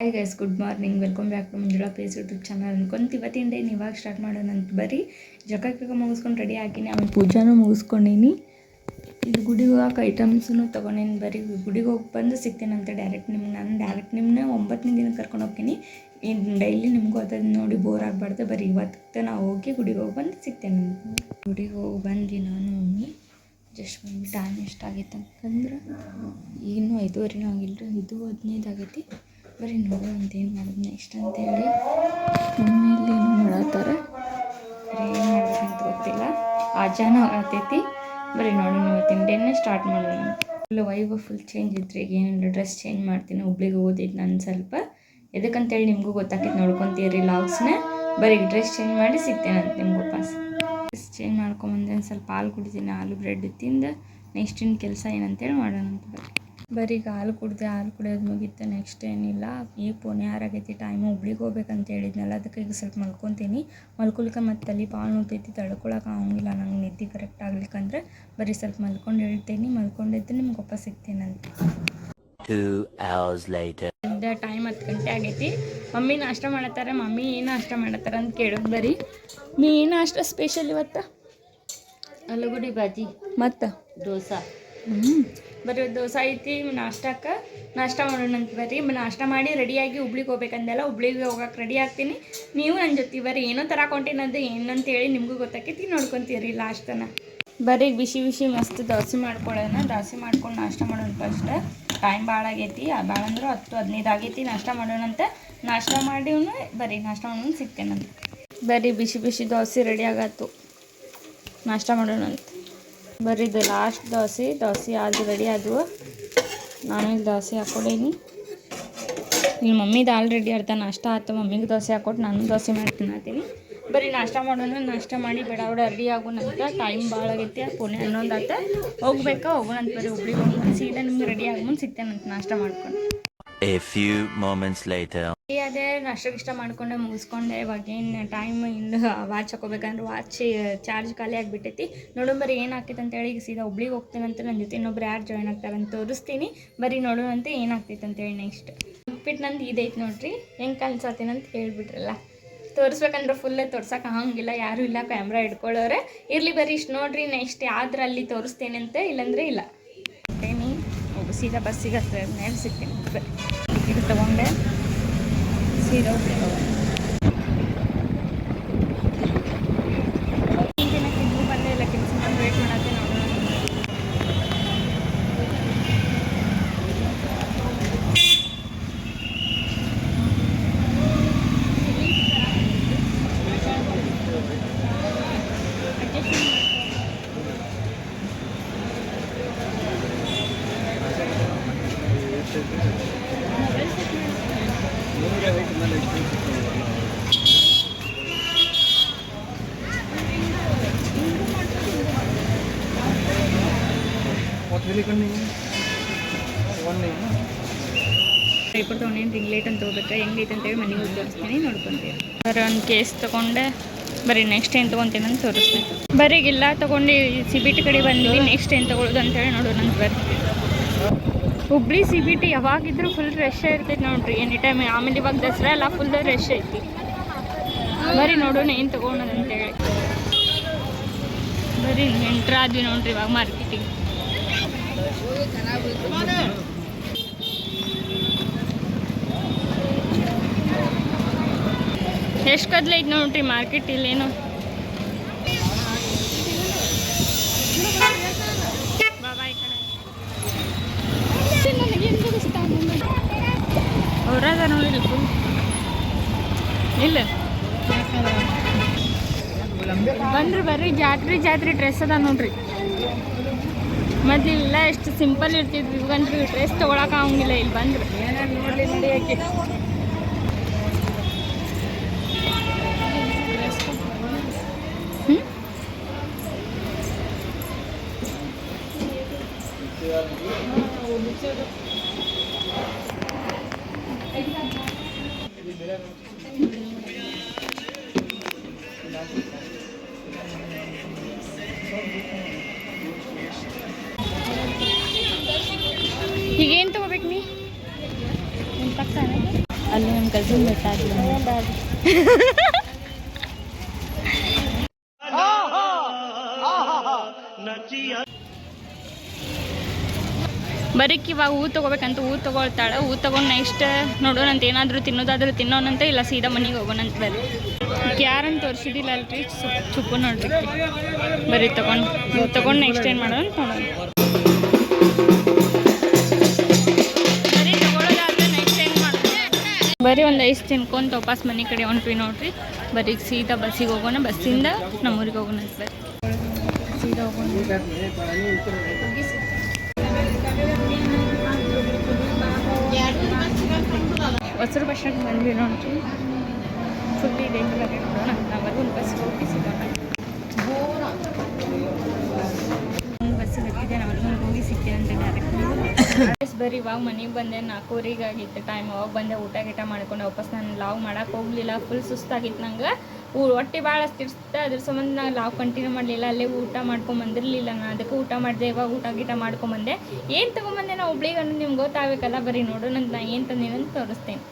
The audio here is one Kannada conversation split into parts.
Hi guys good morning welcome back to Manjula place YouTube channel ಅನ್ಕೊಂತ ಇವತ್ತಿನ ಡೇ ಇವಾಗ ಸ್ಟಾರ್ಟ್ ಮಾಡೋಣ ಅಂತ ಬರೀ ಜಗ ಮುಗಿಸ್ಕೊಂಡು ರೆಡಿ ಹಾಕಿನಿ, ಆಮೇಲೆ ಪೂಜಾನೂ ಮುಗಿಸ್ಕೊಂಡೀನಿ. ಇದು ಗುಡಿಗೆ ಹೋಗಕ್ಕೆ ಐಟಮ್ಸೂ ತೊಗೊಂಡೇನು ಬರೀ ಗುಡಿಗೆ ಹೋಗಿ ಬಂದು ಸಿಗ್ತೀನಂತೆ ಡೈರೆಕ್ಟ್ ನಿಮ್ಗೆ. ನಾನು ಡೈರೆಕ್ಟ್ ನಿಮ್ಮನ್ನ ಒಂಬತ್ತನೇ ದಿನ ಕರ್ಕೊಂಡು ಹೋಗ್ತೀನಿ. ಇನ್ನು ಡೈಲಿ ನಿಮಗೂ ಅದನ್ನು ನೋಡಿ ಬೋರ್ ಆಗಬಾರ್ದು. ಬರೀ ಇವತ್ತು ನಾವು ಹೋಗಿ ಗುಡಿಗೆ ಹೋಗಿ ಬಂದು ಸಿಗ್ತೇನೆ. ಗುಡಿಗೆ ಹೋಗಿ ಬಂದು ನಾನು, ಮಮ್ಮಿ. ಜಸ್ಟ್ ಒಂದು ಟೈಮ್ ಎಷ್ಟಾಗೈತೆ ಅಂತಂದ್ರೆ ಇನ್ನೂ ಐದುವರೆನೂ ಆಗಿಲ್ಲ ಇದು ಹದಿನೈದು ಆಗೈತಿ. ಬರೀ ನೋಡು ಅಂತ ಏನು ಮಾಡೋದು ನೆಕ್ಸ್ಟ್ ಅಂತೇಳಿ ಮನೆಯಲ್ಲಿ ಏನೋ ಮಾಡತ್ತಾರೆ? ಬರೀ ಏನು ಮಾಡೋದಂತ ಗೊತ್ತಿಲ್ಲ. ಆಜಾನು ಆಗತೈತಿ ಬರೀ ನೋಡು ನೀವು ಡೇನೇ ಸ್ಟಾರ್ಟ್ ಮಾಡೋಣ. ಫುಲ್ ವೈಬ್ ಫುಲ್ ಚೇಂಜ್ ಇದ್ರೆ ಈಗ ಏನಿಲ್ಲ ಡ್ರೆಸ್ ಚೇಂಜ್ ಮಾಡ್ತೀನಿ, ಹುಬ್ಳಿಗೆ ಓದಿದ್ದು ನಾನು ಸ್ವಲ್ಪ. ಎದಕ್ಕಂತೇಳಿ ನಿಮಗೂ ಗೊತ್ತಾಕೈತೆ ನೋಡ್ಕೊತೀರಿ ಲಾಗ್ಸ್ನ ಬರೀ ಡ್ರೆಸ್ ಚೇಂಜ್ ಮಾಡಿ ಸಿಗ್ತೇನಂತ ನಿಮ್ಗೆ ವಾಪಸ್ ಡ್ರೆಸ್ ಚೇಂಜ್ ಮಾಡ್ಕೊಂಬಂದೆ ಸ್ವಲ್ಪ ಹಾಲು ಕುಡಿತೀನಿ, ಹಾಲು ಬ್ರೆಡ್ ತಿಂದು ನೆಕ್ಸ್ಟ್ ಇನ್ನು ಕೆಲಸ ಏನಂತೇಳಿ ಮಾಡೋಣ ಅಂತ ಬರೀ ಈಗ ಹಾಲು ಕುಡ್ದೆ ಹಾಲು ಕುಡಿಯೋದು ಮುಗೀತು ನೆಕ್ಸ್ಟ್ ಏನಿಲ್ಲ. ಈಗ ಪುಣೆ ಆರಾಗೈತಿ ಟೈಮ್ ಹುಬ್ಳಿಗೆ ಹೋಗ್ಬೇಕಂತ ಹೇಳಿದ್ನಲ್ಲ ಅದಕ್ಕೆ ಈಗ ಸ್ವಲ್ಪ ಮಲ್ಕೊತೀನಿ. ಮಲ್ಕೊಲಿಕ್ಕೆ ಮತ್ತು ತಲೆ ಭಾಳ ನೋಡ್ತೈತಿ ತಡ್ಕೊಳಕ್ಕೆ ಆಗಂಗಿಲ್ಲ. ನಂಗೆ ನಿದ್ದೆ ಕರೆಕ್ಟ್ ಆಗ್ಲಿಕ್ಕಂದ್ರೆ ಬರೀ ಸ್ವಲ್ಪ ಮಲ್ಕೊಂಡು ಹೇಳ್ತೀನಿ ಮಲ್ಕೊಂಡಿದ್ದು ನಿಮ್ಗೆ ವಾಪಸ್ ಸಿಗ್ತೀನಂತ. ಟೈಮ್ ಹತ್ತು ಗಂಟೆ ಆಗೈತಿ. ಮಮ್ಮಿ ನಾಷ್ಟ ಮಾಡತ್ತಾರೆ? ಮಮ್ಮಿ ಏನು ನಾಷ್ಟ ಮಾಡತ್ತಾರೆ ಅಂತ ಕೇಳೋದು ಬರೀ. ಮೀ ಏನು ನಾಷ್ಟ ಸ್ಪೆಷಲ್ ಇವತ್ತು? ಆಲೂಗಡ್ಡೆ ಬಾಜಿ. ಮತ್ತು? ದೋಸೆ. ಬರೀ ದೋಸೆ ಐತಿ, ನಾಷ್ಟಕ್ಕೆ. ನಾಷ್ಟ ಮಾಡೋಣ ಅಂತ ಬರ್ರಿ. ನಾಷ್ಟ ಮಾಡಿ ರೆಡಿಯಾಗಿ ಹುಬ್ಳಿಗೆ ಹೋಗ್ಬೇಕಂದೆಲ್ಲ, ಹುಬ್ಳಿಗೆ ಹೋಗಕ್ಕೆ ರೆಡಿ ಆಗ್ತೀನಿ. ನೀವು ನನ್ನ ಜೊತೆ ಬರ್ರಿ. ಏನೋ ತರಾಕೊಂಟೇನದು ಏನಂತೇಳಿ ನಿಮಗೂ ಗೊತ್ತಾಕೈತಿ, ನೋಡ್ಕೊತೀರಿ ಲಾಸ್ಟ್ ತನ. ಬರ್ರಿ, ಬಿಸಿ ಬಿಸಿ ಮಸ್ತ್ ದೋಸೆ ಮಾಡ್ಕೊಳ್ಳೋಣ ದೋಸೆ ಮಾಡ್ಕೊಂಡು ನಾಷ್ಟ ಮಾಡೋಣ ಫಸ್ಟ್ ಟೈಮ್ ಭಾಳ ಆಗೈತಿ. ಭಾಳ ಅಂದ್ರೆ ಹತ್ತು, ಹದಿನೈದು ಆಗೈತಿ. ನಾಷ್ಟ ಮಾಡೋಣ ಅಂತ. ನಾಷ್ಟ ಮಾಡಿ ಬರ್ರಿ, ನಾಷ್ಟ ಮಾಡೋಣ ಸಿಗ್ತೇನಂತ ಬರ್ರಿ, ಬಿಸಿ ಬಿಸಿ ದೋಸೆ ರೆಡಿ ಆಗತ್ತು. ನಾಷ್ಟ ಮಾಡೋಣ ಅಂತ. ಬರ್ರಿ ಇದು ಲಾಸ್ಟ್ ದೋಸೆ ದೋಸೆ ಆದು ರೆಡಿ ಆದವು ನಾನು ಇಲ್ಲಿ ದೋಸೆ ಹಾಕ್ಕೊಡೀನಿ. ಇಲ್ಲಿ ಮಮ್ಮಿದು ಆಲ್ರೆಡಿ ಅರ್ಧ ನಾಷ್ಟ ಆಯ್ತು, ಮಮ್ಮಿಗೆ ದೋಸೆ ಹಾಕೊಟ್ಟು ನಾನು ದೋಸೆ ಮಾಡಿ ತಿನ್ನತ್ತೀನಿ ಬರೀ ನಾಷ್ಟ ಮಾಡೋಣ ನಾಷ್ಟ ಮಾಡಿ ಬೇಡ ಬೇಡ ರೆಡಿ ಆಗೋಣಂತ ಟೈಮ್ ಭಾಳ ಆಗೈತಿ ಪುಣೆ ಇನ್ನೊಂದು ಆತ ಹೋಗ್ಬೇಕಾ ಹೋಗೋಣಂತ ಬರೀ ಹುಬ್ಳಿಗೆ ಹೋಗೋಣ ಸೀದಾ ನಿಮ್ಗೆ ರೆಡಿ ಆಗ್ಮುಂದು ಸಿಗ್ತೇನಂತ ನಾಷ್ಟ ಮಾಡ್ಕೊಂಡು. A few moments. ಈ ಅದೇ ನಾಷ್ಟ ಗಿಷ್ಟ ಮಾಡ್ಕೊಂಡೆ ಮುಗಿಸ್ಕೊಂಡೆ. ಇವಾಗ ಏನು ಟೈಮ್ ಇನ್ನು ವಾಚ್ ಹಾಕೋಬೇಕಂದ್ರೆ ವಾಚ್ ಚಾರ್ಜ್ ಖಾಲಿ ಆಗಿಬಿಟ್ಟೈತಿ. ನೋಡೋಣ ಬರೀ ಏನು ಅಂತ ಅಂತೇಳಿ ಈಗ ಸೀದಾ ಒಬ್ಳಿಗೆ ಹೋಗ್ತೀನಂತ ನನ್ನ ಜೊತೆ ಇನ್ನೊಬ್ರು ಯಾರು ಜಾಯ್ನ್ ಅಂತ ತೋರಿಸ್ತೀನಿ. ಬರೀ ನೋಡೋಣಂತೆ ಏನಾಗ್ತೈತೆ ಅಂತೇಳಿ ನೆಕ್ಸ್ಟ್ ಉಪ್ಪಿಟ್ಟು ನಂದು ಇದೈತೆ ನೋಡ್ರಿ, ಹೆಂಗೆ ಅಂತ ಹೇಳಿಬಿಟ್ರಲ್ಲ. ತೋರಿಸ್ಬೇಕಂದ್ರೆ ಫುಲ್ಲೇ ತೋರ್ಸಕ್ಕೆ ಆಗಂಗಿಲ್ಲ, ಯಾರೂ ಇಲ್ಲ ಕ್ಯಾಮ್ರಾ ಹಿಡ್ಕೊಳ್ಳೋರೆ. ಇರಲಿ ಬರೀ ಇಷ್ಟು ನೋಡ್ರಿ ನೆಕ್ಸ್ಟ್ ಯಾವ್ದ್ರಲ್ಲಿ ತೋರಿಸ್ತೇನೆ ಅಂತ ಇಲ್ಲಾಂದ್ರೆ ಇಲ್ಲ. ಸೀದಾ ಬಸ್ಸಿಗೆ ಹತ್ತ ಮೇಲೆ ಸಿಗ್ತೀನಿ ಟಿಕೆಟ್ ತೊಗೊಂಡೆ ಸೀದಾ ಹುಬ್ಳಿಗೆ ಹೋಗೋಣ ಈ ದಿನಕ್ಕೆ ಇನ್ನೂ ಬಂದೇ ಇಲ್ಲ ಕೆಲಸ ಮಾಡಿ ವೇಟ್ ಮಾಡತ್ತೆ ನೋಡೋಣ ಪೇಪರ್ ತೊಗೊಂಡೇನು ರಿಂಗ್ಲೇಟ್ ಅಂತ ಹೋಗ್ಬೇಕಾ ಹೆಂಗೈತೆ ಅಂತೇಳಿ ಮನೆಗೆ ಹೋಗಿ ತೋರಿಸ್ತೀನಿ ನೋಡ್ಕೊಂತೀವಿ. ಬರೀ ಒಂದು ಕೇಸ್ ತೊಗೊಂಡೆ. ಬರೀ ನೆಕ್ಸ್ಟ್ ಏನು ತೊಗೊತೀನಿ ಅಂತ ತೋರಿಸ್ತೀನಿ. ಬರೀ ಇಲ್ಲ ತೊಗೊಂಡು ಸಿ ಬಿ ಟಿ ಕಡೆ ಬಂದ್ವಿ ನೆಕ್ಸ್ಟ್ ಏನು ತೊಗೊಳ್ಳೋದು ಅಂತೇಳಿ ನೋಡೋಣ ಅಂತ ಬರ್ತೀವಿ. ಹುಬ್ಳಿ ಸಿ ಬಿ ಟಿ ಯಾವಾಗಿದ್ರೂ ಫುಲ್ ರಶ್ ಇರ್ತೈತೆ ನೋಡ್ರಿ. ಎನಿ ಟೈಮ್ ಆಮೇಲೆ ಇವಾಗ ದಸರಾ ಎಲ್ಲ ಫುಲ್ ರಶ್ ಐತಿ. ಬರೀ ನೋಡೋಣ ಏನು ತೊಗೊಳೋದು ಅಂತೇಳಿ. ಬರೀ ಎಂಟ್ರಾದ್ವಿ ನೋಡ್ರಿ ಇವಾಗ ಮಾರ್ಕೆಟಿಗೆ ಎಷ್ಟು ಕದ್ಲೈತೆ ನೋಡ್ರಿ ಮಾರ್ಕೆಟ್ ಇಲ್ಲೇನು? ಇಲ್ಲ ಬಂದ್ರಿ ಬರ್ರಿ ಜಾತ್ರೆ ಜಾತ್ರೆ ಡ್ರೆಸ್ ಅದ ನೋಡ್ರಿ. ಮೊದ್ಲಿಲ್ಲ ಎಷ್ಟು ಸಿಂಪಲ್ ಇರ್ತಿದ್ವಿ ಇವಾಗಂತೂ ಡ್ರೆಸ್ ತೊಗೊಳಕ್ ಆಗಂಗಿಲ್ಲ ಇಲ್ಲಿ ಬಂದ್ರೆ. ನೋಡಿ ಯಾಕೆ ಹ್ಮ್? ಈಗ ಏನು ತೊಗೋಬೇಕು ನೀ? ಕಸಿನ್ ಬೆಟ್ಟ ಆಗಿಲ್ಲ ಬರೀಕ್ ಇವಾಗ ಹೂ ತೊಗೋಬೇಕಂತ ಹೂ ತೊಗೊಳ್ತಾಳೆ. ಹೂ ತೊಗೊಂಡು ನೆಕ್ಸ್ಟ್ ನೋಡೋಣಂತ ಏನಾದರೂ ತಿನ್ನೋದಾದ್ರೂ ತಿನ್ನೋಣಂತ ಇಲ್ಲ ಸೀದಾ ಮನೆಗೆ ಹೋಗೋಣಂತ ಬರ್ರಿ ಯಾರಂತ ತೋರಿಸಿದಿಲ್ಲ ಅಲ್ರಿ? ಚುಪ್ಪು ನೋಡ್ರಿ ಬರೀ ತಗೊಂಡ್ ತೊಗೊಂಡು ಹೂ ತೊಗೊಂಡು ನೆಕ್ಸ್ಟ್ ಏನು ಮಾಡೋಣ ನೋಡೋಣ. ಒಂದು ಐಸ್ ತಿನ್ಕೊಂಡು ವಾಪಸ್ ಮನೆ ಕಡೆ ಹೊಂಟ್ವಿ ನೋಡ್ರಿ. ಬರೀ ಸೀದಾ ಬಸ್ಸಿಗೆ ಹೋಗೋಣ, ಬಸ್ಸಿಂದ ನಮ್ಮೂರಿಗೆ ಹೋಗೋಣ ಸರ್ ಸೀದಾ ಹೋಗೋಣ. ಹೊಸರು ಬಸ್ ಸ್ಟ್ಯಾಂಡ್ ಬಂದ್ವಿ ನೋಡ್ರಿ. ಫುಲ್ ಇದೆ ನೋಡೋಣ. ನಾವು ಒಂದು ಬಸ್ ಹೋಗಿ ಸಿಗೋಣ ಹೋಗಿ ಅಂತ ಬರೀ ಇವಾಗ ಮನೆಗೆ ಬಂದೆ ನಾಲ್ಕೂವರೆಗೆ ಆಗಿತ್ತು ಟೈಮ್ ಅವಾಗ ಬಂದೆ, ಊಟ ಗೀಟ ಮಾಡ್ಕೊಂಡು ವಾಪಸ್ ನಾನು ಲಾವ್ ಮಾಡಕ್ಕೆ ಹೋಗಲಿಲ್ಲ. ಫುಲ್ ಸುಸ್ತಾಗಿತ್ತು ನಂಗೆ. ಊ, ಹೊಟ್ಟೆ ಭಾಳ ತಿರ್ಸ್ತಾ, ಅದ್ರ ಸಂಬಂಧ ನಾನು ಲಾವ್ ಕಂಟಿನ್ಯೂ ಮಾಡಲಿಲ್ಲ. ಅಲ್ಲೇ ಊಟ ಮಾಡ್ಕೊಂಡ್ ಬಂದಿರಲಿಲ್ಲ ನಾನು. ಅದಕ್ಕೆ ಊಟ ಮಾಡಿದೆ, ಇವಾಗ ಊಟ ಗೀಟ ಮಾಡ್ಕೊಂಬಂದೆ ಏನು ತೊಗೊಂಬಂದೆ ನಾ ಒಬ್ಳಿಗೆ ಅನ್ನೋದು ನಿಮ್ಗೆ ಗೊತ್ತಾಗಬೇಕಲ್ಲ ಬರೀ ನೋಡೋಣ ನಾನು ಏನು ತಂದೇನಂತ ತೋರಿಸ್ತೇನೆ.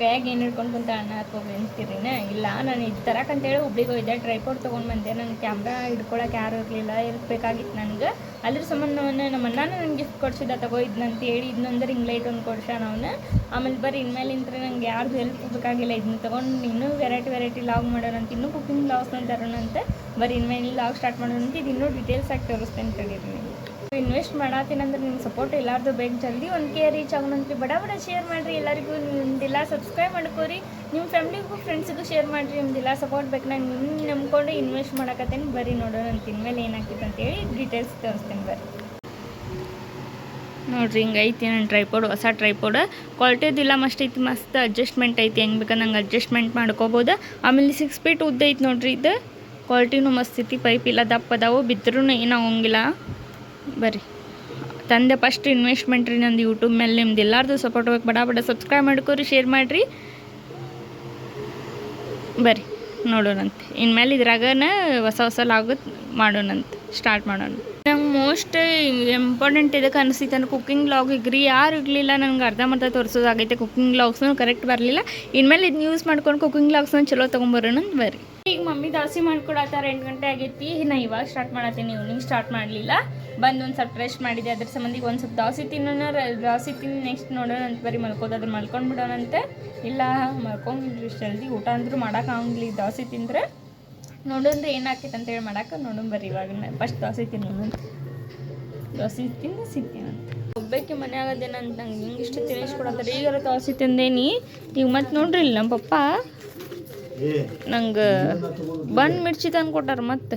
ಕೈಯಾಗ ಏನು ಹಿಡ್ಕೊಂಡು ಕುಂತ ಅಣ್ಣ ಅಥವಾ ಅಂತೀರಿನ ಇಲ್ಲ, ನಾನು ಇದು ತರಕಂತೇಳಿ ಹುಬ್ಳಿಗೆ ಹೋಗಿದ್ದೆ. ಟ್ರೈಪೋರ್ಟ್ ತೊಗೊಂಡು ಬಂದೆ. ನನ್ನ ಕ್ಯಾಮ್ರಾ ಹಿಡ್ಕೊಳಕ್ಕೆ ಯಾರು ಇರಲಿಲ್ಲ. ಇರಬೇಕಾಗಿತ್ತು ನನಗೆ. ಅದ್ರ ಸಂಬಂಧ ನಮ್ಮ ಅಣ್ಣನ ಗಿಫ್ಟ್ ಕೊಡ್ಸಿದ್ದ. ತಗೋ ಅಂತ ಹೇಳಿ ಇದನ್ನಂದ್ರೆ ಹಿಂಗೆ ಲೈಟ್ ಒಂದು ಕೊಡ್ಸಾನ ಅವನು. ಆಮೇಲೆ ಬರೀ ಇನ್ಮೇಲಿಂತ್ರ ನಂಗೆ ಯಾರ್ದು ಹೆಲ್ಪ್ ಬೇಕಾಗಿಲ್ಲ. ಇದನ್ನ ತೊಗೊಂಡು ಇನ್ನೂ ವೆರೈಟಿ ವೆರೈಟಿ ಲಾಗ್ ಮಾಡೋಣಂತ ಇನ್ನೂ ಕುಕಿಂಗ್ ಲಾಗ್ಸ್ನ ತರೋಣಂತ ಬರೀ ಇನ್ಮೇಲೆ ಲಾಗ್ ಸ್ಟಾರ್ಟ್ ಮಾಡೋಣಂತ ಇದು ಇನ್ನೂ ಡೀಟೇಲ್ಸ್ ಆಗಿ ತೋರಿಸ್ತೇನೆ ನೀವು ಇನ್ವೆಸ್ಟ್ ಮಾಡತ್ತೀನಂದ್ರೆ ನಿಮ್ಗೆ ಸಪೋರ್ಟ್ ಎಲ್ಲಾರ್ದು ಬೇಕು ಜಲ್ದಿ ಒಂದು ಕೆ ರೀಚ್ ಆಗೋಣಂತ್ರಿ ಬಡ ಬಡ ಶೇರ್ ಮಾಡಿರಿ ಎಲ್ಲರಿಗೂ, ನಿಮ್ದಿಲ್ಲ ಸಬ್ಸ್ಕ್ರೈಬ್ ಮಾಡ್ಕೋರಿ. ನಿಮ್ಮ ಫ್ಯಾಮ್ಲಿಗೂ ಫ್ರೆಂಡ್ಸಿಗೂ ಶೇರ್ ಮಾಡಿರಿ, ನಿಮ್ದಿಲ್ಲ ಸಪೋರ್ಟ್ ಬೇಕು. ನಾನು ನಿಮ್ಮ ನಂಬ್ಕೊಂಡು ಇನ್ವೆಸ್ಟ್ ಮಾಡಕತ್ತೇನೆ. ಬರೀ ನೋಡೋಣ ಅಂತ ಇನ್ಮೇಲೆ ಏನಾಗ್ತೈತೆ ಅಂತೇಳಿ ಡೀಟೇಲ್ಸ್ ತೋರಿಸ್ತೇನೆ ಬರ್ರಿ. ನೋಡ್ರಿ ಹಿಂಗೆ ಐತಿ ನನ್ನ ಟ್ರೈಪೋಡ್ ಹೊಸ ಟ್ರೈಪೋಡ್ ಕ್ವಾಲಿಟಿದಿಲ್ಲ ಮಸ್ತ್ ಐತಿ, ಮಸ್ತ್ ಅಡ್ಜಸ್ಟ್ಮೆಂಟ್ ಐತಿ. ಹೆಂಗೆ ಬೇಕಾ ನಂಗೆ ಅಡ್ಜಸ್ಟ್ಮೆಂಟ್ ಮಾಡ್ಕೋಬೋದು. ಆಮೇಲೆ ಸಿಕ್ಸ್ ಫೀಟ್ ಉದ್ದ ಐತಿ ನೋಡ್ರಿ ಇದು. ಕ್ವಾಲಿಟಿನೂ ಮಸ್ತ್ ಐತಿ ಪೈಪ್ ಇಲ್ಲ ದಪ್ಪ ಅದಾವು ಬಿದ್ದರೂ ಏನು ಆಗೋಂಗಿಲ್ಲ. ಬರ್ರಿ. ತಂದೆ ಫಸ್ಟ್ ಇನ್ವೆಸ್ಟ್ಮೆಂಟ್ ರೀ ನಂದು ಯೂಟ್ಯೂಬ್ ಮೇಲೆ ನಿಮ್ದು ಎಲ್ಲಾರ್ದು ಸಪೋರ್ಟ್ ಹೋಗಿ ಬಡ ಬಡ ಸಬ್ಸ್ಕ್ರೈಬ್ ಮಾಡ್ಕೋರಿ ಶೇರ್ ಮಾಡಿರಿ. ಬರ್ರಿ, ನೋಡೋಣಂತೆ. ಇನ್ಮೇಲೆ ಇದ್ರಾಗನ ಹೊಸ ಹೊಸ ಲಾಗ್ ಮಾಡೋಣಂತ ಸ್ಟಾರ್ಟ್ ಮಾಡೋಣ. ನಂಗೆ ಮೋಸ್ಟ್ ಇಂಪಾರ್ಟೆಂಟ್ ಇದಕ್ಕೆ ಅನಿಸ್ತಿತ್ತು ನಾನು ಕುಕ್ಕಿಂಗ್ ಲಾಗಿಗೆ ರೀ ಯಾರು ಇರಲಿಲ್ಲ ನನಗೆ ಅರ್ಧಂಬರ್ಧ ತೋರಿಸೋದಾಗೈತೆ ಕುಕ್ಕಿಂಗ್ ಲಾಗ್ಸ್ನು ಕರೆಕ್ಟ್ ಬರಲಿಲ್ಲ. ಇನ್ಮೇಲೆ ಇದನ್ನ ಯೂಸ್ ಮಾಡ್ಕೊಂಡು ಕುಕ್ಕಿಂಗ್ ಬ್ಲಾಗ್ಸ್ನ ಚಲೋ ತೊಗೊಂಬರೋಣ ಬರ್ರಿ. ಈಗ ಮಮ್ಮಿ ದಾಸಿ ಮಾಡ್ಕೊಡತ್ತಾರ, ಎಂಟು ಗಂಟೆ ಆಗೈತಿ. ನಾ ಇವಾಗ ಸ್ಟಾರ್ಟ್ ಮಾಡತ್ತೀನಿ ಇವ್ನಿಂಗ್ ಸ್ಟಾರ್ಟ್ ಮಾಡಲಿಲ್ಲ. ಬಂದು ಒಂದು ಸ್ವಲ್ಪ ರೆಸ್ಟ್ ಮಾಡಿದೆ. ಅದ್ರ ಸಂಬಂಧಿಗೆ ಒಂದು ಸ್ವಲ್ಪ ದೋಸೆ ತಿನ್ನೋಣ ದೋಸೆ ತಿಂದು ನೆಕ್ಸ್ಟ್ ನೋಡೋಣ ಅಂತ ಬರೀ ಮಲ್ಕೋದಾದ್ರೆ ಮಲ್ಕೊಂಡು ಬಿಡೋಣಂತೆ. ಇಲ್ಲ ಇಷ್ಟು ಜಲ್ದಿ ಊಟ ಅಂದರೂ ಮಾಡೋಕ್ಕಾಗಲಿ ದೋಸೆ ತಿಂದ್ರೆ. ನೋಡೋಣ ಏನಾಕೈತೆ ಅಂತೇಳಿ ಮಾಡಕ್ಕೆ ಬರ್ರಿ ಇವಾಗ. ಫಸ್ಟ್ ದೋಸೆ ತಿನ್ನೋಣ ದೋಸೆ ತಿಂದು ಸಿಗ್ತೀನಂತ ಒಬ್ಬಕ್ಕೆ ಮನೆ ಆಗೋದೇನಂತ ನಂಗೆ ಹಿಂಗೆ ಇಷ್ಟು ತಿಳಿಸ್ಕೊಡತ್ತಾರೆ. ಈಗ ದೋಸೆ ತಿಂದೇನಿ. ಈಗ ಮತ್ತೆ ನೋಡ್ರಿ ಇಲ್ಲ ನಮ್ಮ ಪಪ್ಪ. ನಂಗೆ ಬನ್ ಮಿರ್ಚಿ ತಂದು ಕೊಟ್ಟಾರ ಮತ್ತೆ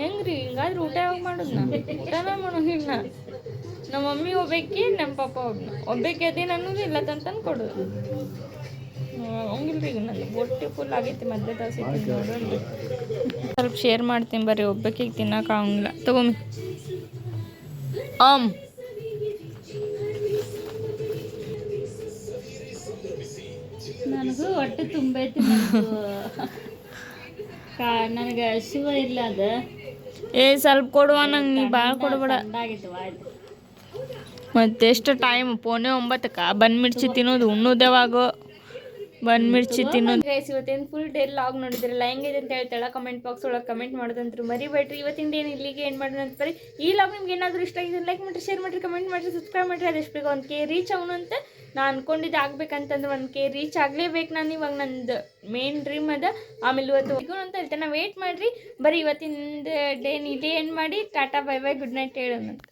ಹೆಂಗ್ರಿ? ಹಿಂಗಾದ್ರೆ ಊಟ ಯಾವಾಗ ಮಾಡೋದು ನಾ ಊಟನೇ ಮಾಡೋ ನಾ. ನಮ್ಮ ಮಮ್ಮಿ ಒಬ್ಬಾಕಿ ನಮ್ಮ ಪಪ್ಪ ಒಬ್ಬ ಒಬ್ಬಾಕಿ ಅದೇನು ಅನ್ನೋದು ಇಲ್ಲ ತಂದು ಕೊಡೋದು. ಹಂಗಿಲ್ರಿ ಈಗ ನಂದು ಹೊಟ್ಟೆ ಫುಲ್ ಆಗೈತಿ ತಾಸು ಸ್ವಲ್ಪ ಶೇರ್ ಮಾಡ್ತೀನಿ ಬರ್ರಿ ಒಬ್ಬಾಕಿಗೆ ತಿನ್ನಕ್ಕೆ ಆಗಂಗಿಲ್ಲ. ತಗೊಂಬಿ ಆಮ್. ನನಗೂ ಹೊಟ್ಟೆ ತುಂಬೈತಿ ನನಗೆ ಶಿವ ಇಲ್ಲ ಅದ. ಏ ಸ್ವಲ್ಪ ಕೊಡುವ ನಂಗೆ ನೀ ಭಾಳ ಕೊಡಬೇಡ. ಮತ್ತೆಷ್ಟು ಟೈಮ್ ಪೋನೆ ಒಂಬತ್ತಕ್ಕ. ಬನ್ ಮಿರ್ಚಿ ತಿನ್ನೋದು ಉಣ್ಣುದೇವಾಗೋ. ಬನ್ ಮಿರ್ಚಿ ತಿನ್ನೋದು. ಗೈಸ್ ಇವತ್ತೇನು ಫುಲ್ ಡೇ ಲಾಗ್ ನೋಡಿದ್ರಲ್ಲ ಹೆಂಗಿದೆ ಅಂತ ಹೇಳ್ತಾಳ? ಕಮೆಂಟ್ ಬಾಕ್ಸ್ ಒಳಗೆ ಕಮೆಂಟ್ ಮಾಡೋದಂತ್ರು ಮರಿಬೇಡ್ರಿ. ಇವತ್ತಿಂದ ಏನು ಇಲ್ಲಿಗೆ ಏನು ಮಾಡೋಣ ಅಂತ ಬರೀ ಈ ಲಾಗ್ ನಿಮ್ಗೆ ಏನಾದರೂ ಇಷ್ಟ ಆಗಿದೆ ಲೈಕ್ ಮಾಡಿರಿ ಶೇರ್ ಮಾಡಿರಿ ಕಮೆಂಟ್ ಮಾಡಿರಿ ಸಬ್ಸ್ಕ್ರೈಬ್ ಮಾಡಿರಿ. ಅದೆಷ್ಟು ಬೇಗ ಒಂದು ಕೆ ರೀಚ್ ಅವನು ಅಂತ ನಾನು ಅನ್ಕೊಂಡಿದ್ದೆ ಆಗ್ಬೇಕಂತಂದ್ರೆ ಒಂದು ಕೆ ರೀಚ್ ಆಗಲೇಬೇಕು ನಾನು ಇವಾಗ ನಂದು ಮೇನ್ ಡ್ರೀಮ್ ಅದ. ಆಮೇಲೆ ಇವತ್ತು ಅಂತ ಹೇಳ್ತೇನೆ ವೇಟ್ ಮಾಡಿರಿ. ಬರೀ ಇವತ್ತಿನ ಡೇ ಇಲ್ಲಿ ಏನು ಮಾಡಿ tata bye bye good night ಹೇಳೋಣ ಅಂತ.